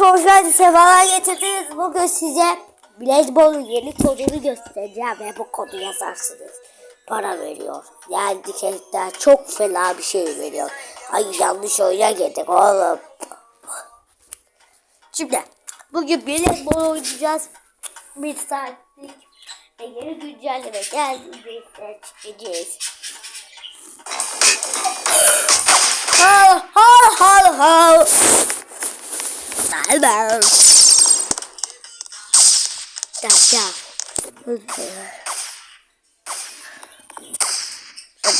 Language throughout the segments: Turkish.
Hoş geldiniz, sefalar getirdiniz. Bugün size Blazball'un yeni kodunu göstereceğim ve bu kodu yazarsınız. Para veriyor. Yani gerçekten çok fena bir şey veriyor. Ay yanlış oyuna girdik oğlum. Şimdi bugün Blazball oynayacağız. Bir saatlik ve yeni güncelleme geldiğinde çekeceğiz. Ha ha ha ha. Gel gel.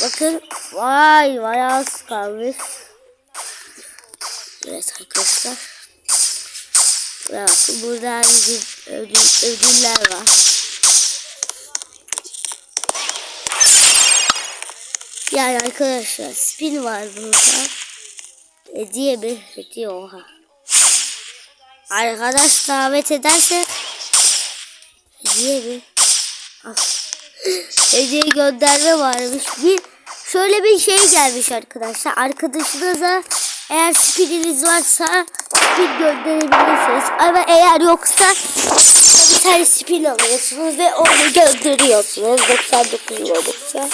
Bakın vay vay az kalmış. Evet arkadaşlar. Evet, burada ödül, ödül, ödüller var. Yani arkadaşlar spin var burada. Hediye mi? Hediye oha. Arkadaş davet ederse hediye mi? Ah. Hediye gönderme varmış. Bir şöyle bir şey gelmiş arkadaşlar. Arkadaşınıza eğer spininiz varsa spin gönderebilirsiniz. Ama eğer yoksa bir tane spin alıyorsunuz ve onu gönderiyorsunuz. 99 oldukça.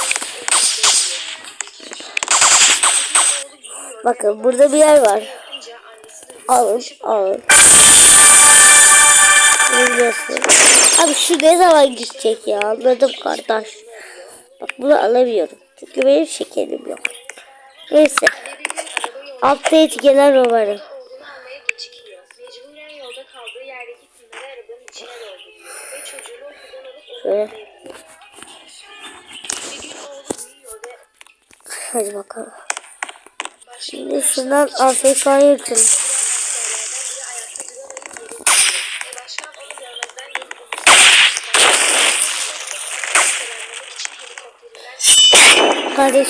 Bakın burada bir yer var. Alın, alın. Biliyorsun. Abi şu ne zaman gidecek ya? Anladım kardeş. Bak bunu alamıyorum. Çünkü benim şekerim yok. Neyse. Update gelen umarım. Oğlunu almaya gecikiyor. Mecburen yolda kaldığı yerdeki başka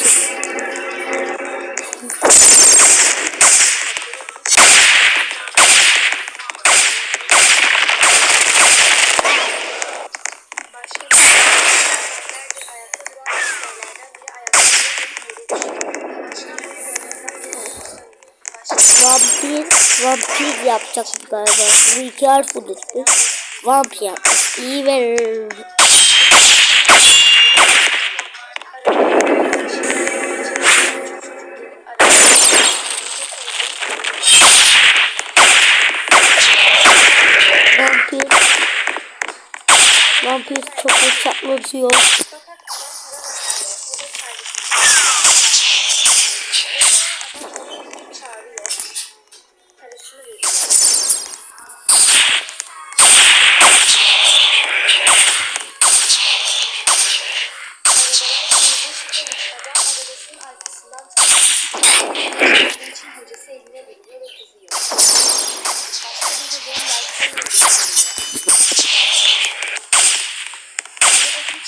Vampir, vampir yapacak galiba. Bu iki harf unuttum. Vampir yapmış. İyi verir. Vampir çok çatlatıyor. Ve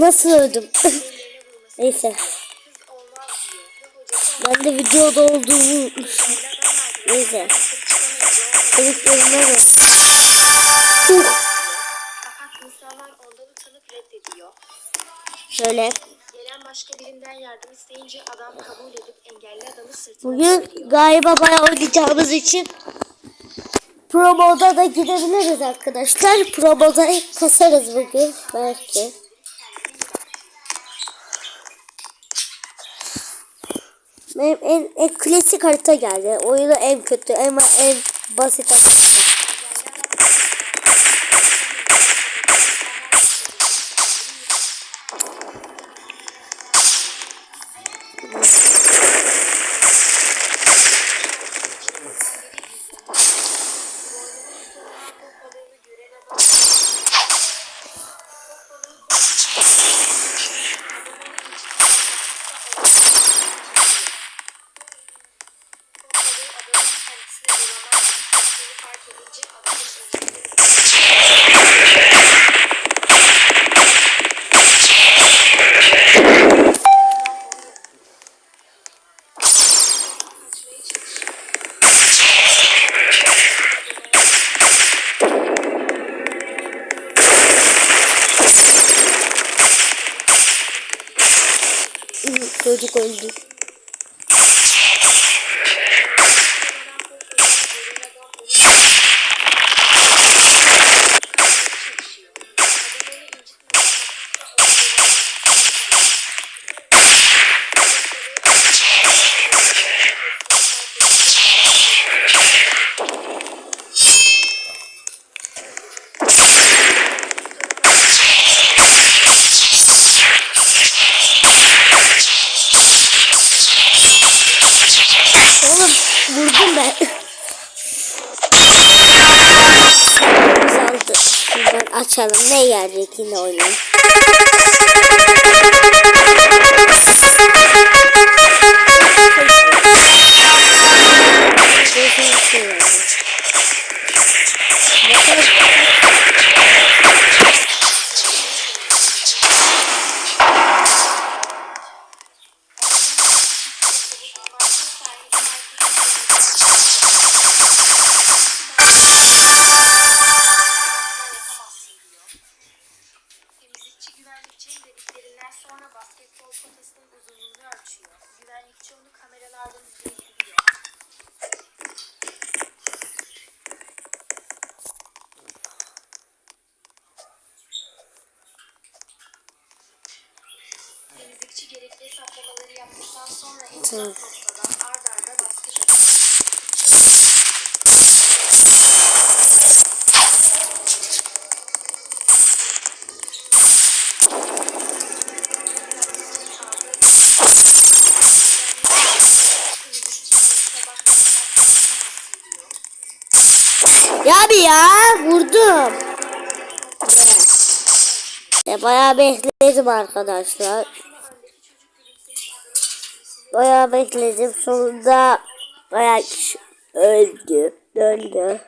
nasıl öldüm? Neyse. Ben de videoda olduğumu. Neyse. Utanıp reddediyor. Şöyle. Gelen başka birinden yardım isteyince adam kabul edip engelli adamı sırtına Bugün galiba bayağı oynayacağımız için Promoda da gidebiliriz arkadaşlar. Promoda kasarız bugün belki. Benim en, en klasik harita geldi. Oyunu en kötü ama en basit harita. Çocuk öldü. Oğlum vurdum ben. Aldı. Şuradan açalım. Ne gelecek yine oynayalım. Temizlikçi Ya bir ya vurdum. Ya bayağı bekledim arkadaşlar. Bayağı bekledim. Sonunda bayağı kişi öldü. Öldü.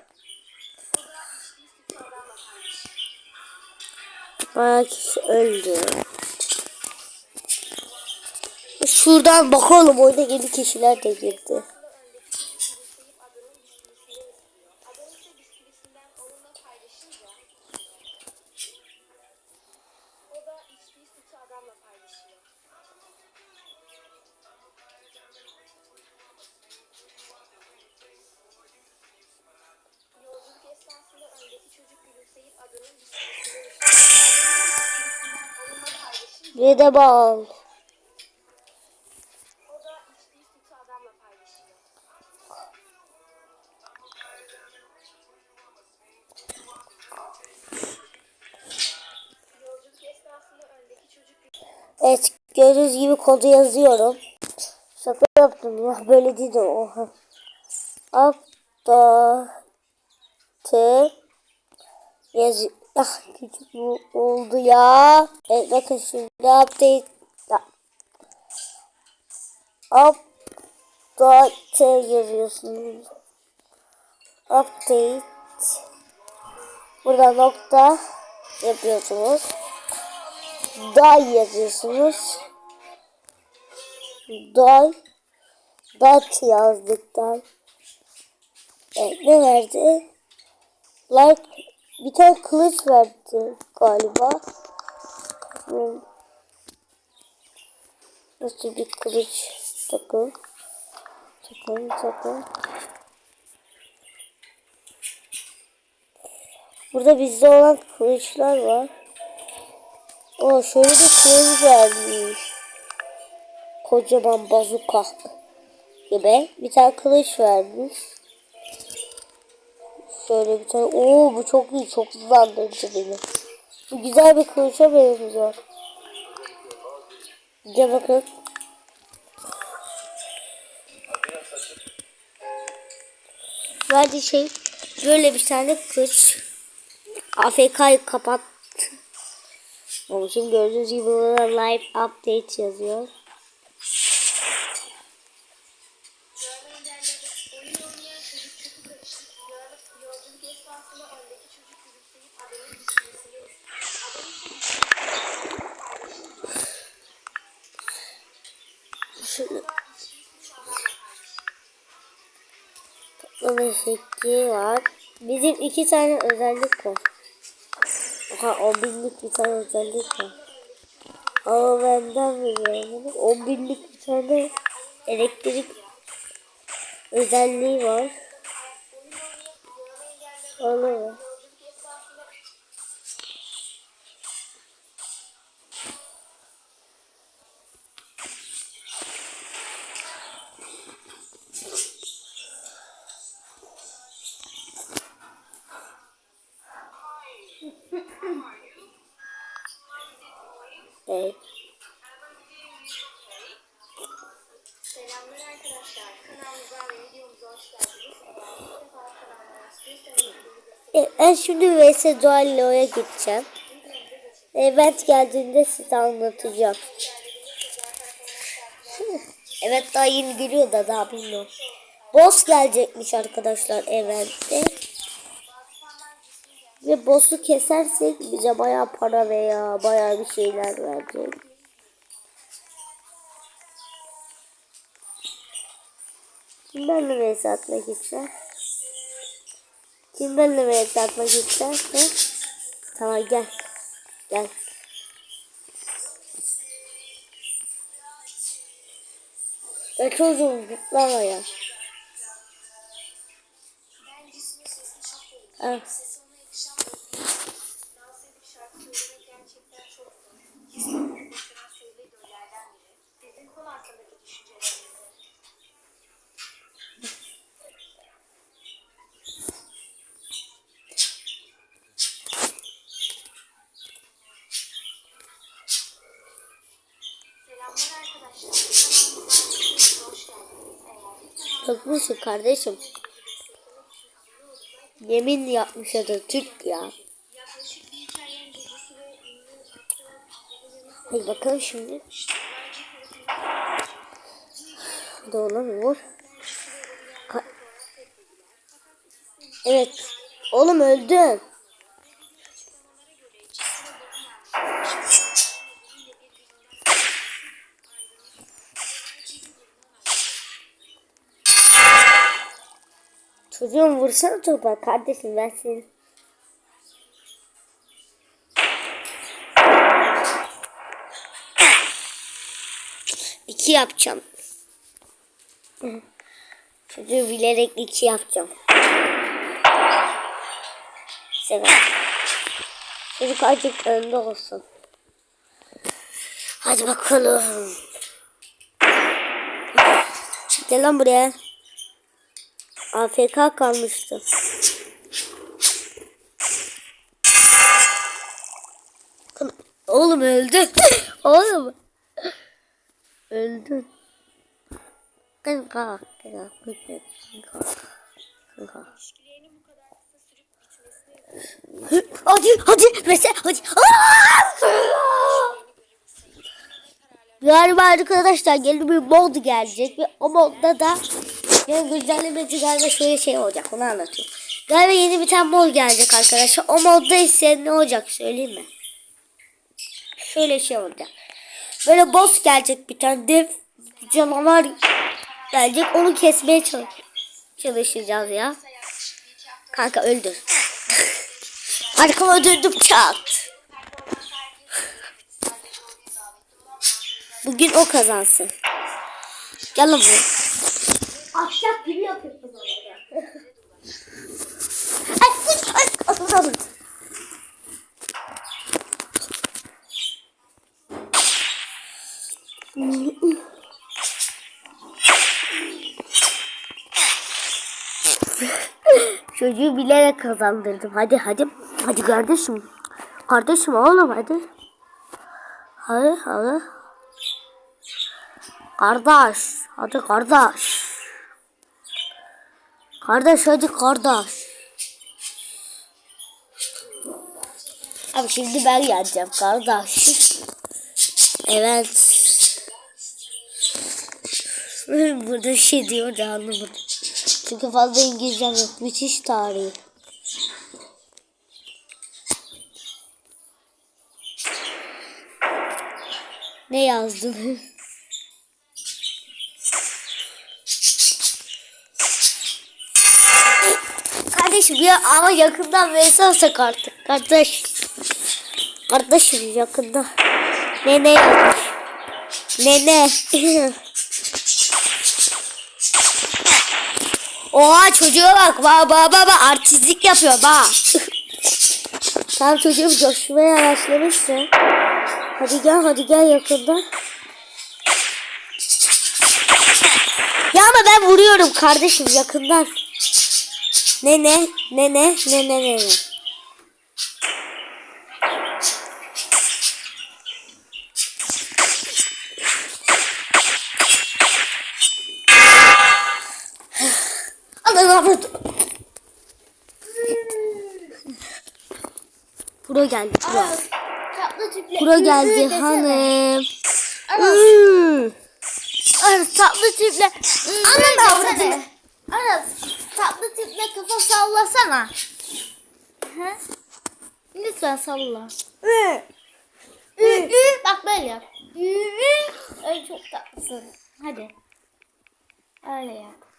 Bayağı kişi öldü. Şuradan bakalım orada yeni kişiler de girdi. Esnasında öndeki çocuk Evet gördüğünüz gibi kodu yazıyorum. Şaka yaptım ya böyle değil de oha. Altta T yaz ah küçük bu oldu ya. Evet bakın şimdi update T yazıyorsunuz. Update Burada nokta yapıyorsunuz. Day yazıyorsunuz. Day. Dat yazdıktan. Evet, ne verdi? Like bir tane kılıç verdi galiba. Hmm. Nasıl bir kılıç takın. Takın takın. Burada bizde olan kılıçlar var. O şöyle bir kılıç vermiş. Kocaman bazuka gibi bir tane kılıç vermiş. Şöyle bir tane. Oo bu çok iyi. Çok hızlandırıcı beni. Bu güzel bir kılıça benziyor. Gel bakın. Verdiği şey böyle bir tane kılıç. AFK'yı kapat. Onun için gördüğünüz gibi burada live update yazıyor. Bizim iki tane özellik var. Oha 10 binlik bir tane özellik var. Ama benden biliyorum. 10 binlik bir tane elektrik özelliği var. Olur mu? Evet. Selamlar arkadaşlar. Kanalımıza ve videomuza hoş geldiniz. E, Ben şimdi VS Duallo'ya gideceğim. Event geldiğinde size anlatacağım. Evet daha yeni geliyor da daha bilmiyorum. Boss gelecekmiş arkadaşlar eventte. Ve boss'u kesersek bize bayağı para veya bayağı bir şeyler verecek. Kim benimle vs atmak ister? Kim benimle vs atmak ister? Ha? Tamam gel. Gel. Ya çocuğum zıplama ya. Bencesinin sesi çok iyi. Ah. Sesi ona yakışan bir Dans edip şarkı söylemek gerçekten çok zor. Kesinlikle başaran söyle idollerden biri. Sizin konu hakkındaki düşünceleriniz nedir? Selamlar arkadaşlar. Kanalımıza ve videomuza hoş geldiniz. Eğer ilk defa Yapmışsın kardeşim. Yemin yapmış adı Türk ya. yaklaşık bir iki ay önce bu süre ünlü aktör Bilal'in Hadi bakalım şimdi. Oğlum vur. Ka- evet. Oğlum öldün. Çocuğum vursana topa kardeşim ben seni. İki yapacağım. Çocuğu bilerek iki yapacağım. Sever. Çocuk azıcık önde olsun. Hadi bakalım. Gel lan buraya. AFK kalmıştı. Oğlum öldü. Oğlum. Öldün. Kanka. Kanka. Kanka. Hadi hadi mesela hadi. Galiba arkadaşlar yeni bir mod gelecek ve o modda da yani güncellemeci galiba şöyle şey olacak onu anlatayım. Galiba yeni bir tane mod gelecek arkadaşlar. O modda ise ne olacak söyleyeyim mi? Şöyle şey olacak. Böyle boss gelecek bir tane dev canavar gelecek onu kesmeye çalış çalışacağız ya. Kanka öldür. Arkama öldürdüm çat. Bugün o kazansın. Gel lan buraya. Ahşap gibi yapıyorsun orada. Ay, ay, ay, ay, ay. Çocuğu bilerek kazandırdım. Hadi hadi. Hadi kardeşim. Kardeşim oğlum hadi. Hadi hadi. Kardeş. Hadi kardeş. Kardeş hadi kardeş. Abi şimdi ben geleceğim kardeş. Evet. Burada şey diyor da anlamadım. Çünkü fazla İngilizcem yok. Müthiş tarih. Ne yazdın? Kardeşim ya ama yakından vs artık. Kardeş. Kardeşim yakında. Ne ne yazmış? Ne Oha çocuğa bak. Ba ba ba ba artistlik yapıyor ba. Tam çocuğum coşmaya başlamıştı. Hadi gel hadi gel yakında. Ya ama ben vuruyorum kardeşim yakından. Ne ne ne ne ne ne ne ne. Allah'ım. Pro geldi pro. Pro geldi hanım. Hmm. Ana tatlı tüple. Ana da avradı. desene. Ana tatlı tüple kafa sallasana. Hı? Lütfen salla. Ü, ü. Bak böyle yap. Ü, ü. Öyle çok tatlısın. Hadi. Öyle yap.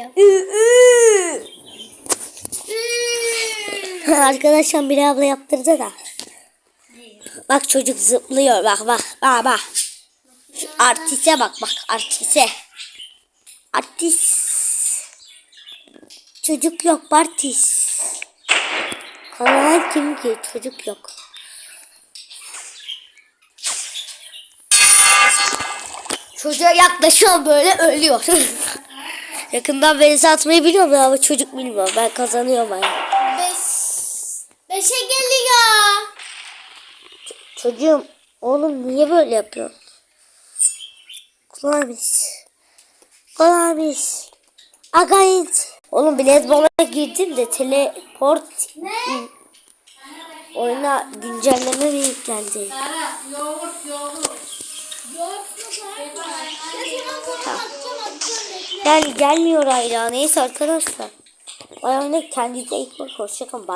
Ü, ü. Yap. Ü, ü. Ü. Arkadaşlar bir abla yaptırdı da. Bak çocuk zıplıyor bak bak bak bak. Şu artiste bak bak artiste. Artist. Çocuk yok artist. Kalan kim ki çocuk yok. Çocuğa yaklaşıyor böyle ölüyor. Yakından beni atmayı biliyorum ama çocuk bilmiyor. Ben kazanıyorum yani. Beş. Beşe geliyor. Çocuğum oğlum niye böyle yapıyorsun? Kulağımız. Kulağımız. Agayit. Oğlum Blazball'a girdim de teleport Ne? oyuna güncelleme mi geldi? Yoğurt, yoğurt. Yoğurt mu var? Ya tamam tamam tamam. Yani gelmiyor hala. Neyse arkadaşlar. Ayağımda kendinize ilk bak. Hoşçakalın.